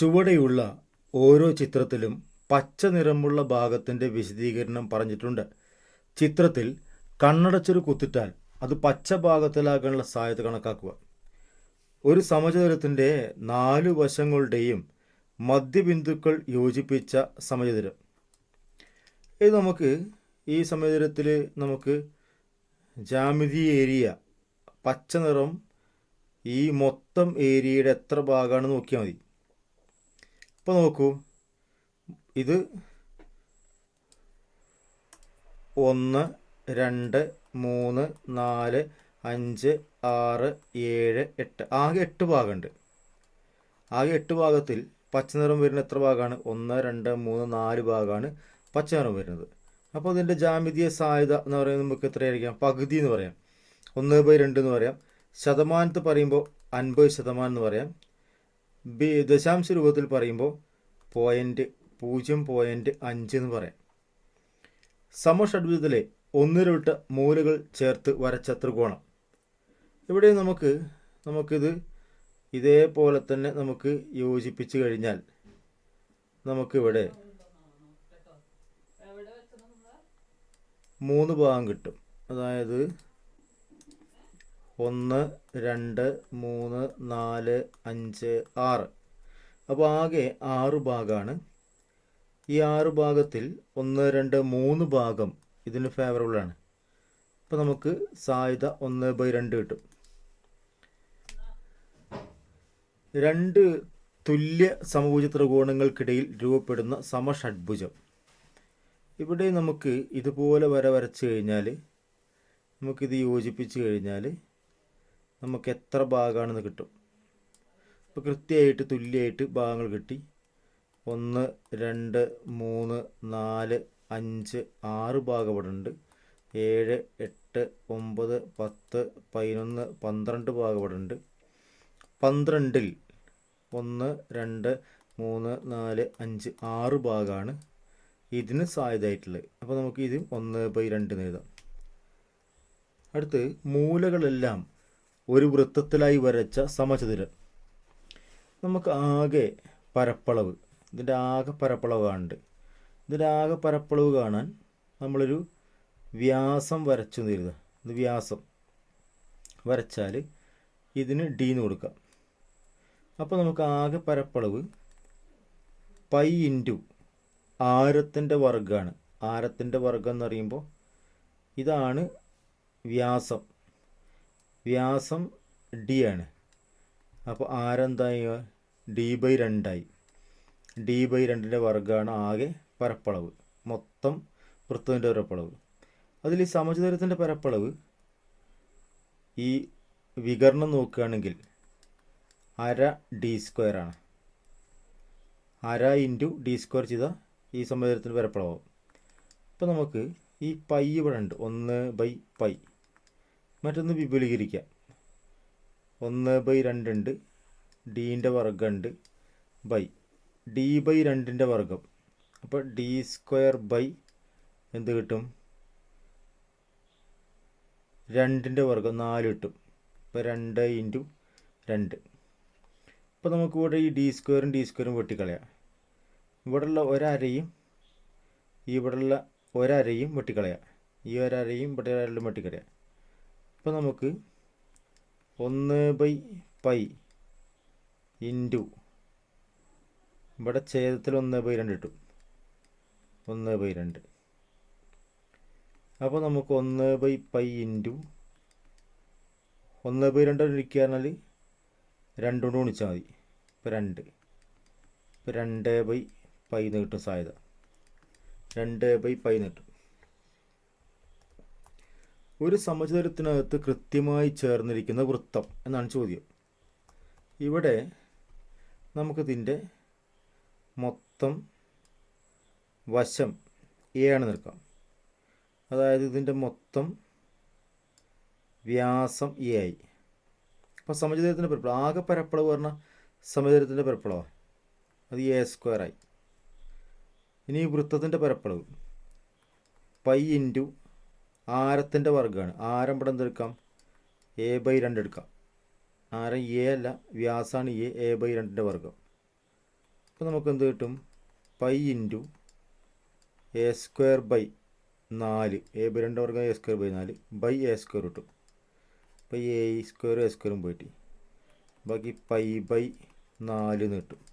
ചുവടെയുള്ള ഓരോ ചിത്രത്തിലും പച്ച നിറമുള്ള ഭാഗത്തിന്റെ വിശദീകരണം പറഞ്ഞിട്ടുണ്ട്. ചിത്രത്തിൽ കണ്ണടച്ചൊരു കുത്തിട്ടാൽ അത് പച്ച ഭാഗത്തിലാകാനുള്ള സാധ്യത കണക്കാക്കുക. ഒരു സമചതുരത്തിന്റെ നാലു വശങ്ങളുടെയും മധ്യബിന്ദുക്കൾ യോജിപ്പിച്ച സമചതുരം. ഇത് നമുക്ക് ഈ സമചതുരത്തിൽ നമുക്ക് ജാമിതി ഏരിയ പച്ച നിറം ഈ മൊത്തം ഏരിയയുടെ എത്ര ഭാഗമാണെന്ന് നോക്കിയാൽ മതി. ഇപ്പോൾ നോക്കൂ. ഇത് ഒന്ന് രണ്ട് മൂന്ന് നാല് അഞ്ച് ആറ് ഏഴ് എട്ട്. ആകെ എട്ട് ഭാഗമുണ്ട്. ആകെ എട്ട് ഭാഗത്തിൽ പച്ച നിറം വരുന്ന എത്ര ഭാഗമാണ്? ഒന്ന് രണ്ട് മൂന്ന് നാല് ഭാഗമാണ് പച്ച നിറം വരുന്നത്. അപ്പോൾ അതിന്റെ ജാമിതീയ സാധ്യത എന്ന് പറയുന്നത് നമുക്ക് എത്രയായിരിക്കാം? പകുതി എന്ന് പറയാം. ഒന്ന് ബൈ രണ്ട് എന്ന് പറയാം. ശതമാനത്ത് പറയുമ്പോൾ അൻപത് ശതമാനം എന്ന് പറയാം. ബി ദശാംശ രൂപത്തിൽ പറയുമ്പോൾ പോയിന്റ് പൂജ്യം പോയിന്റ് അഞ്ച് എന്ന് പറയാം. സമഷഡ്ഭുജത്തിലെ ഒന്നിരവിട്ട മൂലകൾ ചേർത്ത് വരച്ച ത്രികോണം. ഇവിടെ നമുക്ക് നമുക്കിത് ഇതേപോലെ തന്നെ നമുക്ക് യോജിപ്പിച്ച് കഴിഞ്ഞാൽ നമുക്കിവിടെ മൂന്ന് ഭാഗം കിട്ടും. അതായത് ഒന്ന് രണ്ട് മൂന്ന് നാല് അഞ്ച് ആറ്. അപ്പോൾ ആകെ ആറ് ഭാഗമാണ് ഈ ആറ് ഭാഗത്തിൽ ഒന്ന് രണ്ട് മൂന്ന് ഭാഗം ഇതിന് ഫേവറബിളാണ് അപ്പോൾ നമുക്ക് സായുധ ഒന്ന് ബൈ രണ്ട് കിട്ടും. രണ്ട് തുല്യ സമഭുജ ത്രികോണങ്ങൾക്കിടയിൽ രൂപപ്പെടുന്ന സമഷഡ്ഭുജം. ഇവിടെ നമുക്ക് ഇതുപോലെ വര വരച്ച് കഴിഞ്ഞാൽ നമുക്കിത് യോജിപ്പിച്ച് കഴിഞ്ഞാൽ നമുക്ക് എത്ര ഭാഗമാണെന്ന് കിട്ടും. അപ്പോൾ കൃത്യമായിട്ട് തുല്യമായിട്ട് ഭാഗങ്ങൾ കിട്ടി. ഒന്ന് രണ്ട് മൂന്ന് നാല് അഞ്ച് ആറ് ഭാഗം ഇവിടെ ഉണ്ട്. ഏഴ് എട്ട് ഒമ്പത് പത്ത് പതിനൊന്ന് പന്ത്രണ്ട് ഭാഗം ഇവിടെ ഉണ്ട്. പന്ത്രണ്ടിൽ ഒന്ന് രണ്ട് മൂന്ന് നാല് അഞ്ച് ആറ് ഭാഗമാണ് ഇതിന് സാധ്യതയായിട്ടുള്ളത്. അപ്പോൾ നമുക്ക് ഇത് ഒന്ന് ബൈ രണ്ട് എന്ന് എഴുതാം. അടുത്ത് മൂലകളെല്ലാം ഒരു വൃത്തത്തിലായി വരച്ച സമചതുരം. നമുക്ക് ആകെ പരപ്പളവ്. ഇതിന്റെ ആകെ പരപ്പളവ് കാണുന്നുണ്ട് ഇതിന്റെ ആകെ പരപ്പളവ് കാണാൻ നമ്മളൊരു വ്യാസം വരച്ചു കരുതുക ഇത് വ്യാസം വരച്ചാൽ ഇതിന് ഡി എന്ന് കൊടുക്കാം. അപ്പോൾ നമുക്ക് ആകെ പരപ്പളവ് പൈ ഇന്റു ആരത്തിന്റെ വർഗമാണ്. ആരത്തിന്റെ വർഗം എന്ന് പറയുമ്പോൾ ഇതാണ് വ്യാസം. വ്യാസം ഡി ആണ്. അപ്പോൾ ആരെന്തായി? ഡി ബൈ രണ്ടായി. ഡി ബൈ രണ്ടിന്റെ വർഗമാണ് ആകെ പരപ്പളവ്. മൊത്തം വൃത്തത്തിന്റെ പരപ്പളവ്. അതിൽ ഈ സമചതുരത്തിന്റെ പരപ്പളവ് ഈ വികരണം നോക്കുകയാണെങ്കിൽ അര ഡി സ്ക്വയർ ആണ്. അര ഇന്റു ഡി സ്ക്വയർ ചെയ്ത ഈ സമചതുരത്തിന്റെ പരപ്പളവാകും അപ്പോൾ നമുക്ക് ഈ പൈ ഇവിടെ ഉണ്ട്. ഒന്ന് ബൈ പൈ മറ്റൊന്ന് വിപുലീകരിക്കാം. ഒന്ന് ബൈ രണ്ടുണ്ട് ഡീന്റെ വർഗമുണ്ട് ബൈ. ഡി ബൈ രണ്ടിന്റെ വർഗം അപ്പോൾ ഡി സ്ക്വയർ ബൈ എന്ത് കിട്ടും? രണ്ടിന്റെ വർഗം നാല് കിട്ടും. ഇപ്പോൾ രണ്ട് ഇന്റു രണ്ട്. ഇപ്പോൾ നമുക്ക് ഇവിടെ ഈ ഡി സ്ക്വയറും ഡി സ്ക്വയറും വെട്ടിക്കളയാം. ഇവിടെയുള്ള ഒരരയും ഇവിടെയുള്ള ഒരരയും വെട്ടിക്കളയാം. ഈ ഒരരയും ഇവിടെ ഒരരയും വെട്ടിക്കളയാം. അപ്പോൾ നമുക്ക് ഒന്ന് ബൈ പൈ ഇന്റു ഇവിടെ ഛേദത്തിൽ ഒന്ന് ബൈ രണ്ട് കിട്ടും. ഒന്ന് ബൈ രണ്ട്. അപ്പോൾ നമുക്ക് ഒന്ന് ബൈ പൈ ഇന്റു ഒന്ന് ബൈ രണ്ട് ഇരിക്കുക പറഞ്ഞാൽ രണ്ട് കൊണ്ട് ഗുണിച്ചാൽ മതി. ഇപ്പോൾ രണ്ട്. ഇപ്പോൾ രണ്ട് ബൈ പൈ എന്ന് കിട്ടും സാധ്യത. രണ്ട് ബൈ പൈ എന്ന് കിട്ടും. ഒരു സമചതുരത്തിനകത്ത് കൃത്യമായി ചേർന്നിരിക്കുന്ന വൃത്തം എന്നാണ് ചോദ്യം. ഇവിടെ നമുക്കിതിന്റെ മൊത്തം വശം എ ആണ് നിൽക്കാം. അതായത് ഇതിന്റെ മൊത്തം വ്യാസം എ ആയി. അപ്പോൾ സമചതുരത്തിന്റെ പരപ്പളവ് ആകെ പരപ്പളവ് പറഞ്ഞാൽ സമചതുരത്തിന്റെ പരപ്പളവാണ് അത് എ സ്ക്വയറായി ഇനി വൃത്തത്തിന്റെ പരപ്പളവ് പൈ ഇന്റു ആരത്തിന്റെ വർഗമാണ്. ആരം ഇവിടെ എന്തെടുക്കാം എ ബൈ രണ്ട് എടുക്കാം. ആരം എ അല്ല വ്യാസാണ് എ എ ബൈ രണ്ടിന്റെ വർഗം. അപ്പോൾ നമുക്ക് എന്ത് കിട്ടും? Pi into A square by നാല്. എ ബൈ രണ്ട് വർഗം എ സ്ക്വയർ ബൈ നാല്. ബൈ എ സ്ക്വയർ കിട്ടും. അപ്പോൾ എ സ്ക്വയർ എ സ്ക്വയറും പോയിട്ട് ബാക്കി പൈ ബൈ നാല് എന്ന് കിട്ടും.